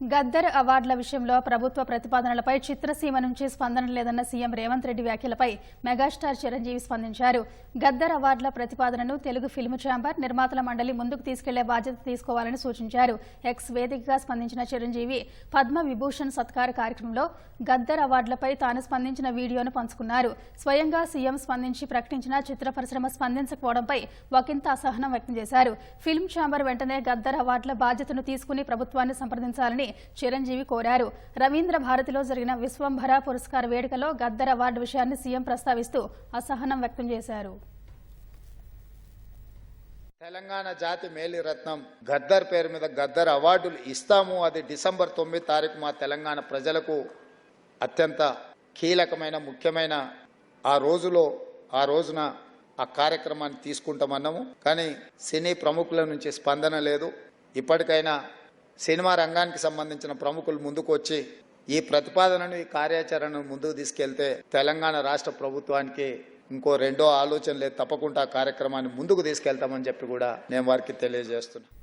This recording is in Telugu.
గద్దర్ అవార్డుల విషయంలో ప్రభుత్వ ప్రతిపాదనలపై చిత్రసీమ నుంచి స్పందన లేదన్న సీఎం రేవంత్ రెడ్డి వ్యాఖ్యలపై మెగాస్టార్ చిరంజీవి స్పందించారు. గద్దర్ అవార్డుల ప్రతిపాదనను తెలుగు ఫిల్మ్ ఛాంబర్ నిర్మాతల మండలి ముందుకు తీసుకెళ్ళే బాధ్యత తీసుకోవాలని సూచించారు. ఎక్స్ వేదికగా స్పందించిన చిరంజీవి పద్మ విభూషణ్ సత్కార కార్యక్రమంలో గద్దర్ అవార్డులపై తాను స్పందించిన వీడియోను పంచుకున్నారు. స్వయంగా సీఎం స్పందించి ప్రకటించిన చిత్ర పరిశ్రమ స్పందించకపోవడంపై ఒకంత అసహనం వ్యక్తం చేశారు. ఫిల్మ్ ఛాంబర్ వెంటనే గద్దర్ అవార్డుల బాధ్యతను తీసుకుని ప్రభుత్వాన్ని సంప్రదించాలని చిరంజీవి కోరారు. రవీంద్ర భారతిలో జరిగిన విశ్వంభర పురస్కార వేడుకలో గద్దర్ అవార్డు విషయాన్ని సీఎం ప్రస్తావిస్తూ అసహనం వ్యక్తం చేశారు. తెలంగాణ జాతి మేలిరత్నం. గద్దర్ పేరు మీద గద్దర్ అవార్డులు ఇస్తాము. అది డిసెంబర్ తొమ్మిది తారీఖు మా తెలంగాణ ప్రజలకు అత్యంత కీలకమైన ముఖ్యమైన ఆ రోజులో ఆ రోజున ఆ కార్యక్రమాన్ని తీసుకుంటామన్నాము. కానీ సినీ ప్రముఖుల నుంచి స్పందన లేదు. ఇప్పటికైనా సినిమా రంగానికి సంబంధించిన ప్రముఖులు ముందుకు వచ్చి ఈ ప్రతిపాదనను ఈ కార్యాచరణను ముందుకు తీసుకెళ్తే తెలంగాణ రాష్ట్ర ప్రభుత్వానికి ఇంకో రెండో ఆలోచనలే తప్పకుండా కార్యక్రమాన్ని ముందుకు తీసుకెళ్తామని చెప్పి కూడా నేను వారికి తెలియజేస్తున్నాను